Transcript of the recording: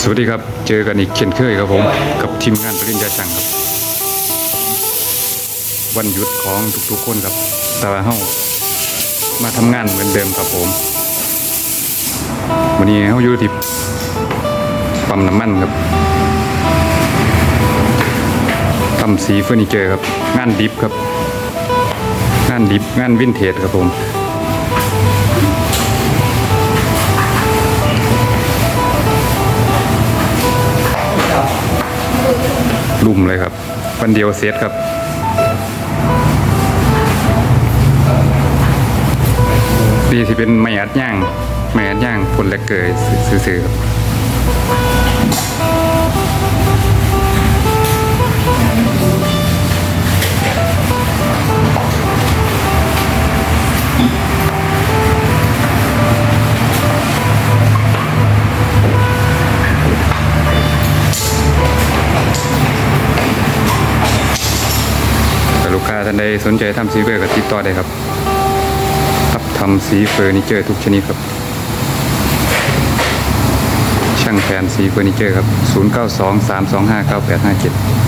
สวัสดีครับ เจอกันอีกเช่นเคยครับผม กับทีมงานปริญญาช่างครับ วันหยุดของทุกๆคนครับแต่ว่าเฮามาทำงานเหมือนเดิมครับผม วันนี้เฮาอยู่ที่ปั๊มน้ำมันครับทำสีเฟอร์นิเจอร์ครับ งานดิฟครับ งานดิฟงานวินเทจครับผม ลุ่มเลยครับวันเดียวเซตครับดีที่เป็นไม้อัดย่างไม้อัดย่างผลและเกยซื่อๆครับ ท่านใดสนใจทำซีเฟอร์ก็ติดต่อได้ครับรับทำสีเฟอร์นิเจอร์ทุกชนิดครับ ช่างแผนสีเฟอร์นิเจอร์ครับ 0923259857